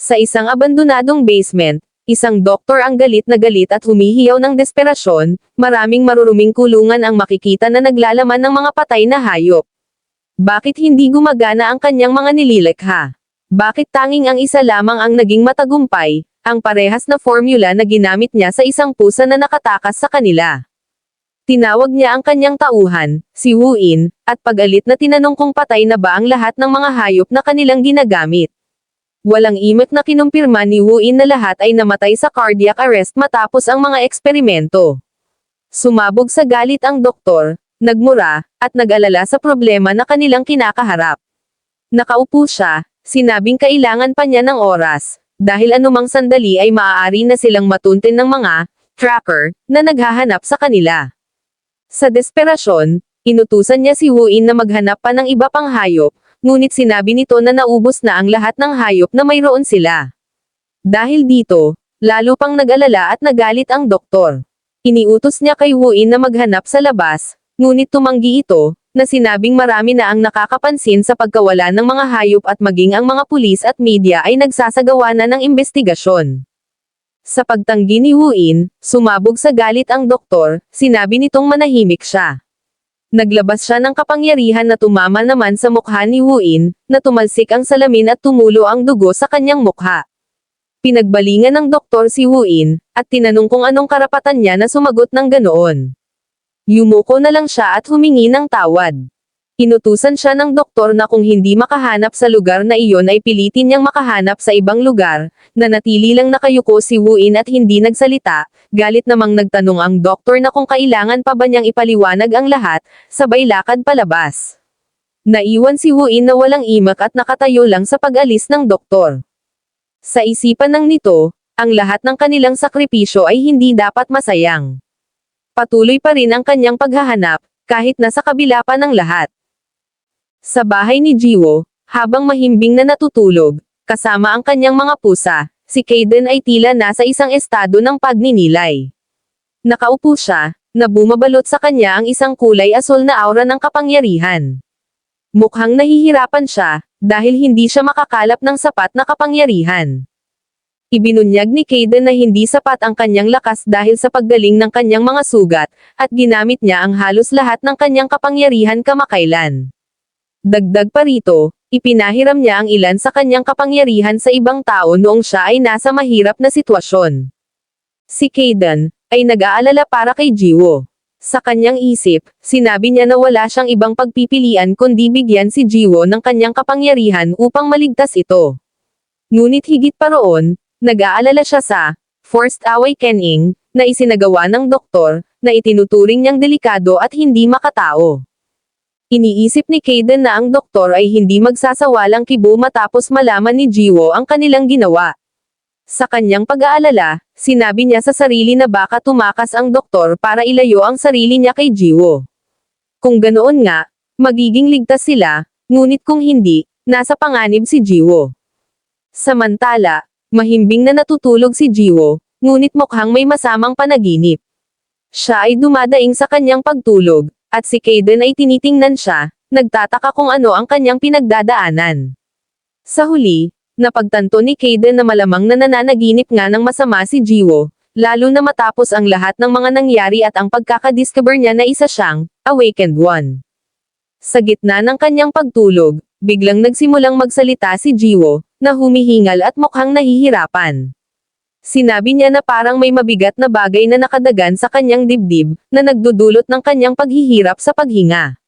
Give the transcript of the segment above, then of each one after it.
Sa isang abandonadong basement, isang doktor ang galit na galit at humihiyaw ng desperasyon, maraming maruruming kulungan ang makikita na naglalaman ng mga patay na hayop. Bakit hindi gumagana ang kanyang mga nililikha? Bakit tanging ang isa lamang ang naging matagumpay, ang parehas na formula na ginamit niya sa isang pusa na nakatakas sa kanila? Tinawag niya ang kanyang tauhan, si Wu In, at pagalit na tinanong kung patay na ba ang lahat ng mga hayop na kanilang ginagamit. Walang imik na kinumpirma ni Wu In na lahat ay namatay sa cardiac arrest matapos ang mga eksperimento. Sumabog sa galit ang doktor, nagmura, at nag-alala sa problema na kanilang kinakaharap. Nakaupo siya, sinabing kailangan pa niya ng oras, dahil anumang sandali ay maaari na silang matuntin ng mga tracker na naghahanap sa kanila. Sa desperasyon, inutusan niya si Wu In na maghanap pa ng iba pang hayop, ngunit sinabi nito na naubos na ang lahat ng hayop na mayroon sila. Dahil dito, lalo pang nag-alala at nagalit ang doktor. Iniutos niya kay Wu In na maghanap sa labas, ngunit tumanggi ito, na sinabing marami na ang nakakapansin sa pagkawala ng mga hayop at maging ang mga pulis at media ay nagsasagawa na ng investigasyon. Sa pagtanggi ni Wu In, sumabog sa galit ang doktor, sinabi nitong manahimik siya. Naglabas siya ng kapangyarihan na tumama naman sa mukha ni Wu In, na tumalsik ang salamin at tumulo ang dugo sa kanyang mukha. Pinagbalingan ng doktor si Wu In, at tinanong kung anong karapatan niya na sumagot ng ganoon. Yumuko na lang siya at humingi ng tawad. Inutusan siya ng doktor na kung hindi makahanap sa lugar na iyon ay pilitin niyang makahanap sa ibang lugar, na natili lang nakayuko si Wu In at hindi nagsalita, galit namang nagtanong ang doktor na kung kailangan pa ba niyang ipaliwanag ang lahat, sabay lakad palabas. Naiwan si Wu In na walang imak at nakatayo lang sa pag-alis ng doktor. Sa isipan ng nito, ang lahat ng kanilang sakripisyo ay hindi dapat masayang. Patuloy pa rin ang kanyang paghahanap, kahit nasa kabila pa ng lahat. Sa bahay ni Jiwo, habang mahimbing na natutulog, kasama ang kanyang mga pusa, si Kaden ay tila nasa isang estado ng pagninilay. Nakaupo siya, na bumabalot sa kanya ang isang kulay asol na aura ng kapangyarihan. Mukhang nahihirapan siya, dahil hindi siya makakalap ng sapat na kapangyarihan. Ibinunyag ni Kaden na hindi sapat ang kanyang lakas dahil sa paggaling ng kanyang mga sugat, at ginamit niya ang halos lahat ng kanyang kapangyarihan kamakailan. Dagdag pa rito, ipinahiram niya ang ilan sa kanyang kapangyarihan sa ibang tao noong siya ay nasa mahirap na sitwasyon. Si Kaden, ay nag-aalala para kay Jiwo. Sa kanyang isip, sinabi niya na wala siyang ibang pagpipilian kundi bigyan si Jiwo ng kanyang kapangyarihan upang maligtas ito. Ngunit higit pa roon, nag-aalala siya sa forced awakening na isinagawa ng doktor na itinuturing niyang delikado at hindi makatao. Iniisip ni Kaden na ang doktor ay hindi magsasawalang kibo matapos malaman ni Jiwo ang kanilang ginawa. Sa kanyang pag-aalala, sinabi niya sa sarili na baka tumakas ang doktor para ilayo ang sarili niya kay Jiwo. Kung ganoon nga, magiging ligtas sila, ngunit kung hindi, nasa panganib si Jiwo. Samantala, mahimbing na natutulog si Jiwo, ngunit mukhang may masamang panaginip. Siya ay dumadaing sa kanyang pagtulog, at si Kaden ay tinitingnan siya, nagtataka kung ano ang kanyang pinagdadaanan. Sa huli, napagtanto ni Kaden na malamang na nananaginip nga ng masama si Jiwo, lalo na matapos ang lahat ng mga nangyari at ang pagkakadiscover niya na isa siyang, awakened one. Sa gitna ng kanyang pagtulog, biglang nagsimulang magsalita si Jiwo, na humihingal at mukhang nahihirapan. Sinabi niya na parang may mabigat na bagay na nakadagan sa kanyang dibdib, na nagdudulot ng kanyang paghihirap sa paghinga.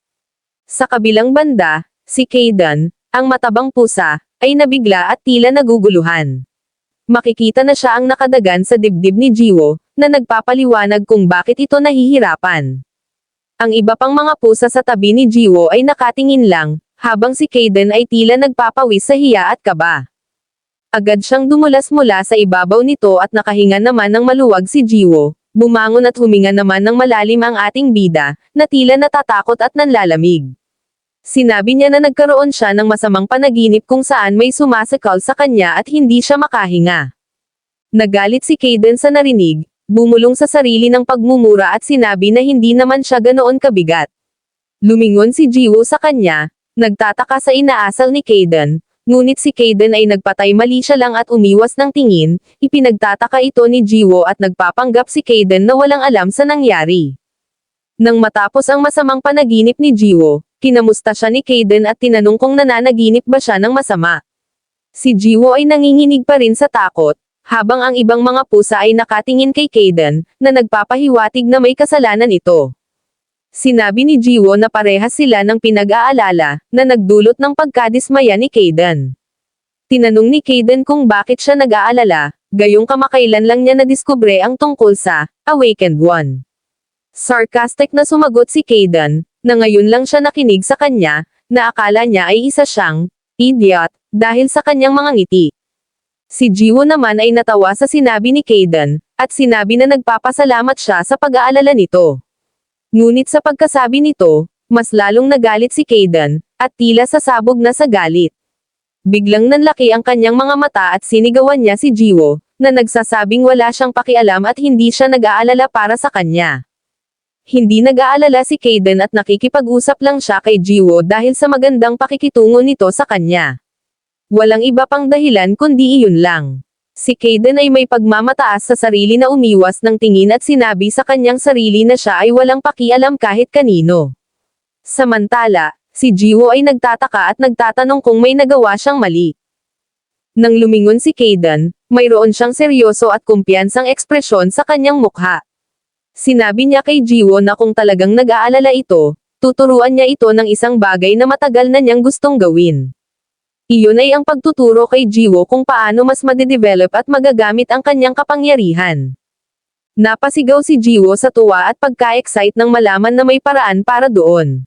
Sa kabilang banda, si Kaden, ang matabang pusa, ay nabigla at tila naguguluhan. Makikita na siya ang nakadagan sa dibdib ni Jiwo, na nagpapaliwanag kung bakit ito nahihirapan. Ang iba pang mga pusa sa tabi ni Jiwo ay nakatingin lang, habang si Kaden ay tila nagpapawis sa hiya at kaba. Agad siyang dumulas mula sa ibabaw nito at nakahinga naman ng maluwag si Jiwo. Bumangon at huminga naman ng malalim ang ating bida, na tila natatakot at nanlalamig. Sinabi niya na nagkaroon siya ng masamang panaginip kung saan may sumasakal sa kanya at hindi siya makahinga. Nagalit si Kaden sa narinig, bumulong sa sarili ng pagmumura at sinabi na hindi naman siya ganoon kabigat. Lumingon si Jiwo sa kanya, nagtataka sa inaasal ni Kaden, ngunit si Kaden ay nagpatay mali siya lang at umiwas ng tingin, ipinagtataka ito ni Jiwo at nagpapanggap si Kaden na walang alam sa nangyari. Nang matapos ang masamang panaginip ni Jiwo, kinamusta siya ni Kaden at tinanong kung nananaginip ba siya ng masama. Si Jiwo ay nanginginig pa rin sa takot, habang ang ibang mga pusa ay nakatingin kay Kaden, na nagpapahiwatig na may kasalanan ito. Sinabi ni Jiwo na parehas sila ng pinag-aalala, na nagdulot ng pagkadismaya ni Kaden. Tinanong ni Kaden kung bakit siya nag-aalala, gayong kamakailan lang niya nadiskubre ang tungkol sa Awakened One. Sarcastic na sumagot si Kaden, na ngayon lang siya nakinig sa kanya, na akala niya ay isa siyang idiot, dahil sa kanyang mga ngiti. Si Jiwo naman ay natawa sa sinabi ni Kaden, at sinabi na nagpapasalamat siya sa pag-aalala nito. Ngunit sa pagkasabi nito, mas lalong nagalit si Kaden, at tila sasabog na sa galit. Biglang nanlaki ang kanyang mga mata at sinigawan niya si Jiwo, na nagsasabing wala siyang pakialam at hindi siya nag-aalala para sa kanya. Hindi nag-aalala si Kaden at nakikipag-usap lang siya kay Jiwo dahil sa magandang pakikitungo nito sa kanya. Walang iba pang dahilan kundi iyon lang. Si Kaden ay may pagmamataas sa sarili na umiwas ng tingin at sinabi sa kanyang sarili na siya ay walang pakialam kahit kanino. Samantala, si Jiwo ay nagtataka at nagtatanong kung may nagawa siyang mali. Nang lumingon si Kaden, mayroon siyang seryoso at kumpiyansang ekspresyon sa kanyang mukha. Sinabi niya kay Jiwo na kung talagang nag-aalala ito, tuturuan niya ito ng isang bagay na matagal na niyang gustong gawin. Iyon ay ang pagtuturo kay Jiwo kung paano mas madedevelop at magagamit ang kanyang kapangyarihan. Napasigaw si Jiwo sa tuwa at pagka-excite nang malaman na may paraan para doon.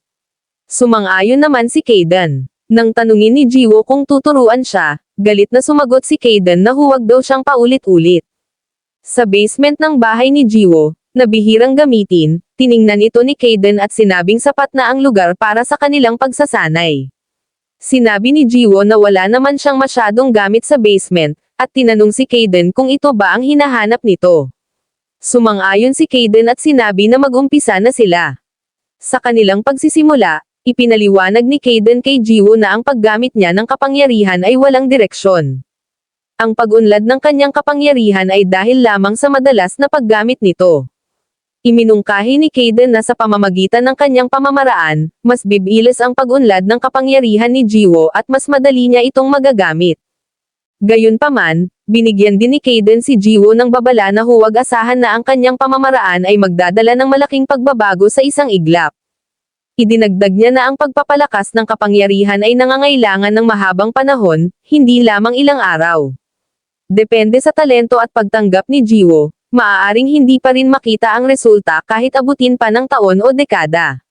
Sumang-ayon naman si Kaden. Nang tanungin ni Jiwo kung tuturuan siya, galit na sumagot si Kaden na huwag daw siyang paulit-ulit. Sa basement ng bahay ni Jiwo, na bihirang gamitin, tiningnan ito ni Kaden at sinabing sapat na ang lugar para sa kanilang pagsasanay. Sinabi ni Jiwo na wala naman siyang masyadong gamit sa basement, at tinanong si Kaden kung ito ba ang hinahanap nito. Sumang-ayon si Kaden at sinabi na mag-umpisa na sila. Sa kanilang pagsisimula, ipinaliwanag ni Kaden kay Jiwo na ang paggamit niya ng kapangyarihan ay walang direksyon. Ang pag-unlad ng kanyang kapangyarihan ay dahil lamang sa madalas na paggamit nito. Iminungkahi ni Kaden na sa pamamagitan ng kanyang pamamaraan, mas bibilis ang pag-unlad ng kapangyarihan ni Jiwo at mas madali niya itong magagamit. Gayunpaman, binigyan din ni Kaden si Jiwo ng babala na huwag asahan na ang kanyang pamamaraan ay magdadala ng malaking pagbabago sa isang iglap. Idinagdag niya na ang pagpapalakas ng kapangyarihan ay nangangailangan ng mahabang panahon, hindi lamang ilang araw. Depende sa talento at pagtanggap ni Jiwo, maaaring hindi pa rin makita ang resulta kahit abutin pa ng taon o dekada.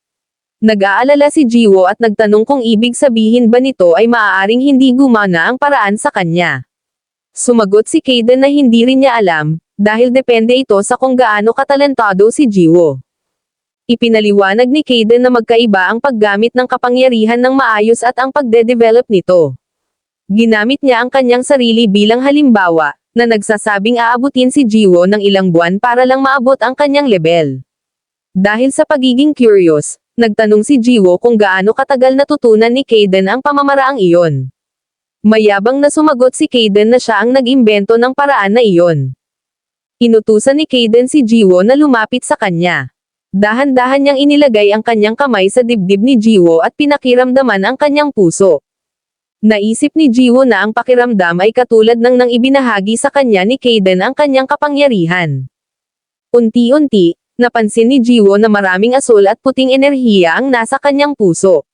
Nag-aalala si Jiwo at nagtanong kung ibig sabihin ba nito ay maaaring hindi gumana ang paraan sa kanya. Sumagot si Kaden na hindi rin niya alam, dahil depende ito sa kung gaano katalentado si Jiwo. Ipinaliwanag ni Kaden na magkaiba ang paggamit ng kapangyarihan ng maayos at ang pagde-develop nito. Ginamit niya ang kanyang sarili bilang halimbawa, na nagsasabing aabutin si Jiwo ng ilang buwan para lang maabot ang kanyang level. Dahil sa pagiging curious, nagtanong si Jiwo kung gaano katagal natutunan ni Kaden ang pamamaraang iyon. Mayabang na sumagot si Kaden na siya ang nag-imbento ng paraan na iyon. Inutusan ni Kaden si Jiwo na lumapit sa kanya. Dahan-dahan niyang inilagay ang kanyang kamay sa dibdib ni Jiwo at pinakiramdaman ang kanyang puso. Naisip ni Jiwo na ang pakiramdam ay katulad ng nang ibinahagi sa kanya ni Kaden ang kanyang kapangyarihan. Unti-unti, napansin ni Jiwo na maraming asul at puting enerhiya ang nasa kanyang puso.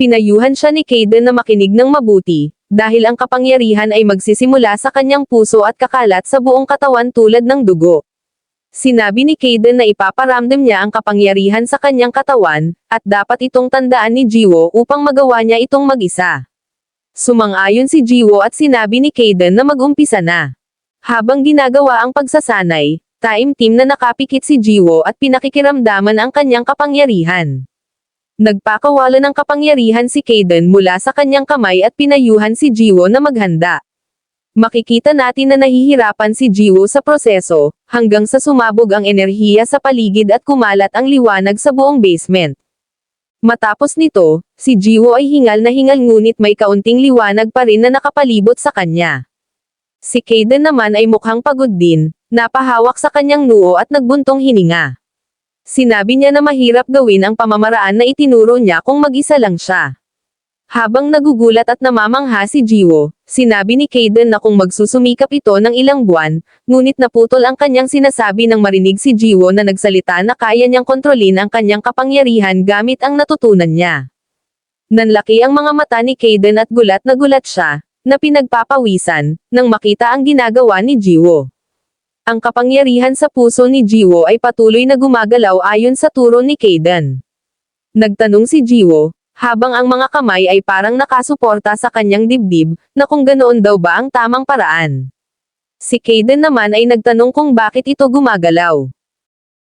Pinayuhan siya ni Kaden na makinig ng mabuti, dahil ang kapangyarihan ay magsisimula sa kanyang puso at kakalat sa buong katawan tulad ng dugo. Sinabi ni Kaden na ipaparamdam niya ang kapangyarihan sa kanyang katawan, at dapat itong tandaan ni Jiwo upang magawa niya itong mag-isa. Sumang-ayon si Jiwo at sinabi ni Kaden na mag-umpisa na. Habang ginagawa ang pagsasanay, time team na nakapikit si Jiwo at pinakikiramdaman ang kanyang kapangyarihan. Nagpakawala ng kapangyarihan si Kaden mula sa kanyang kamay at pinayuhan si Jiwo na maghanda. Makikita natin na nahihirapan si Jiwo sa proseso, hanggang sa sumabog ang enerhiya sa paligid at kumalat ang liwanag sa buong basement. Matapos nito, si Jiwo ay hingal na hingal ngunit may kaunting liwanag pa rin na nakapalibot sa kanya. Si Kaden naman ay mukhang pagod din, napahawak sa kanyang noo at nagbuntong hininga. Sinabi niya na mahirap gawin ang pamamaraan na itinuro niya kung mag-isa lang siya. Habang nagugulat at namamangha si Jiwo, sinabi ni Kaden na kung magsusumikap ito ng ilang buwan, ngunit naputol ang kanyang sinasabi nang marinig si Jiwo na nagsalita na kaya niyang kontrolin ang kanyang kapangyarihan gamit ang natutunan niya. Nanlaki ang mga mata ni Kaden at gulat na gulat siya, na pinagpapawisan, nang makita ang ginagawa ni Jiwo. Ang kapangyarihan sa puso ni Jiwo ay patuloy na gumagalaw ayon sa turo ni Kaden. Nagtanong si Jiwo, habang ang mga kamay ay parang nakasuporta sa kanyang dibdib, na kung ganoon daw ba ang tamang paraan. Si Kaden naman ay nagtanong kung bakit ito gumagalaw.